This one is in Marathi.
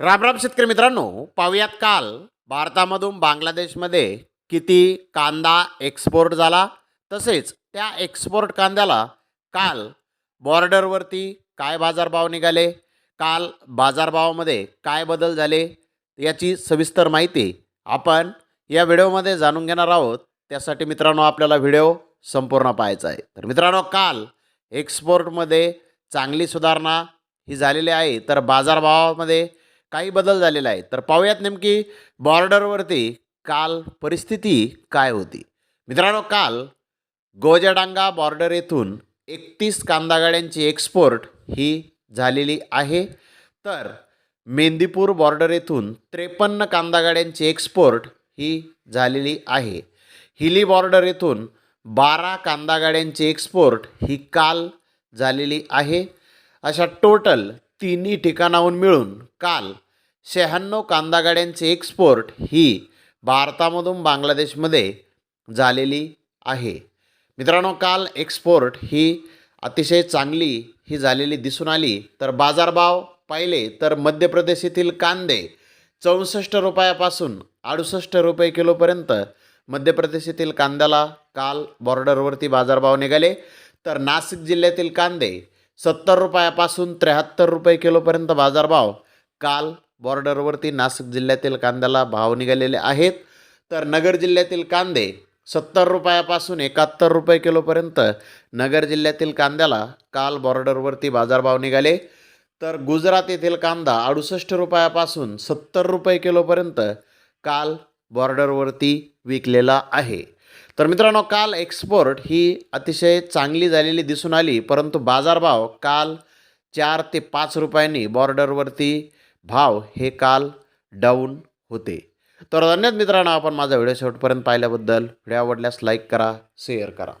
राम राम शेतकरी मित्रांनो पाहूयात काल भारतामधून बांगलादेशमध्ये किती कांदा एक्सपोर्ट झाला. तसेच त्या एक्सपोर्ट कांद्याला काल बॉर्डरवरती काय बाजारभाव निघाले? काल बाजारभावामध्ये काय बदल झाले? याची सविस्तर माहिती आपण या व्हिडिओमध्ये जाणून घेणार आहोत. त्यासाठी मित्रांनो आपल्याला व्हिडिओ संपूर्ण पाहायचा आहे. तर मित्रांनो काल एक्सपोर्टमध्ये चांगली सुधारणा ही झालेली आहे. तर बाजारभावामध्ये काही बदल झालेला आहे. तर पाहूयात नेमकी बॉर्डरवरती काल परिस्थिती काय होती. मित्रांनो काल गोजडांगा बॉर्डर येथून एकतीस कांदा गाड्यांची एक्सपोर्ट ही झालेली आहे. तर मेंदीपूर बॉर्डर येथून त्रेपन्न कांदा गाड्यांची एक्सपोर्ट ही झालेली आहे. हिली बॉर्डर येथून बारा कांदा गाड्यांची एक्सपोर्ट ही काल झालेली आहे. अशा टोटल तिन्ही ठिकाणाहून मिळून काल शहाण्णव कांदा गाड्यांची एक्सपोर्ट ही भारतामधून बांगलादेशमध्ये झालेली आहे. मित्रांनो काल एक्सपोर्ट ही अतिशय चांगली ही झालेली दिसून आली. तर बाजारभाव पाहिले तर मध्य प्रदेश येथील कांदे चौसष्ट रुपयापासून अडुसष्ट रुपये किलोपर्यंत. मध्य प्रदेश येथील कांद्याला काल बॉर्डरवरती बाजारभाव निघाले. तर नाशिक जिल्ह्यातील कांदे सत्तर रुपयापासून त्र्याहत्तर रुपये किलोपर्यंत बाजारभाव. काल बॉर्डरवरती नाशिक जिल्ह्यातील कांद्याला भाव निघालेले आहेत. तर नगर जिल्ह्यातील कांदे सत्तर रुपयापासून एकाहत्तर रुपये किलोपर्यंत. नगर जिल्ह्यातील कांद्याला काल बॉर्डरवरती बाजारभाव निघाले. तर गुजरात येथील कांदा अडुसष्ट रुपयापासून सत्तर रुपये किलोपर्यंत काल बॉर्डरवरती विकलेला आहे. तर मित्रांनो काल एक्सपोर्ट ही अतिशय चांगली झालेली दिसून आली परंतु बाजारभाव काल चार ते पाच रुपयांनी बॉर्डरवरती भाव हे काल डाऊन होते. तर धन्यवाद मित्रांनो आपण माझा व्हिडिओ शेवटपर्यंत पाहिल्याबद्दल. व्हिडिओ आवडल्यास लाईक करा शेअर करा.